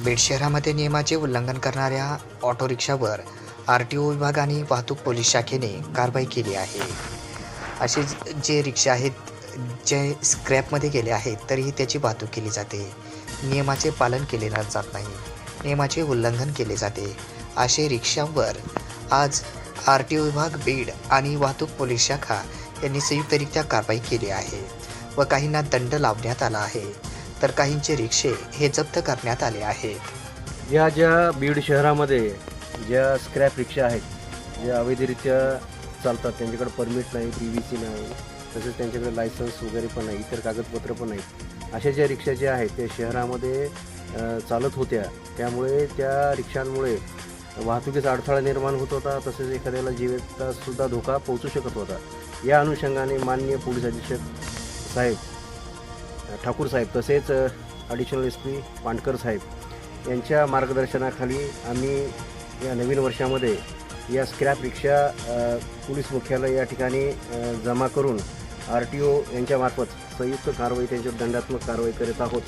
बीड शहरामध्ये नियमाचे उल्लंघन करणाऱ्या ऑटो रिक्षावर आर टी ओ विभागाने वाहतूक पोलीस शाखेने कारवाई केली आहे. असे जे रिक्षा आहेत जे स्क्रॅपमध्ये गेले आहेत तरीही त्याची वाहतूक केली जाते. नियमाचे पालन केले न- जात नाही. नियमाचे उल्लंघन केले जाते. असे रिक्षांवर आज आर टी ओ विभाग बीड आणि वाहतूक पोलीस शाखा यांनी संयुक्तरित्या कारवाई केली आहे व काहींना दंड लावण्यात आला आहे. तर काहींचे रिक्षे हे जप्त करण्यात आले आहेत या ज्या बीड शहरामध्ये ज्या स्क्रॅप रिक्षा आहेत ज्या अवैधरित्या चालतात त्यांच्याकडे परमिट नाही पी व्ही सी नाही तसेच त्यांच्याकडे लायसन्स वगैरे पण नाही इतर कागदपत्र पण नाहीत अशा ज्या रिक्षा ज्या आहेत त्या शहरामध्ये चालत होत्या. त्यामुळे त्या रिक्षांमुळे वाहतुकीचा अडथळा निर्माण होत होता तसेच एखाद्याला जीवितासुद्धा धोका पोहोचू शकत होता. या अनुषंगाने माननीय पोलीस अधीक्षक साहेब ठाकूर साहेब तसेच ॲडिशनल एस पी पांडकर साहेब यांच्या मार्गदर्शनाखाली आम्ही या नवीन वर्षामध्ये या स्क्रॅप रिक्षा पोलीस मुख्यालय या ठिकाणी जमा करून आर टी ओ यांच्यामार्फत संयुक्त कारवाई त्यांच्यावर दंडात्मक कारवाई करत आहोत.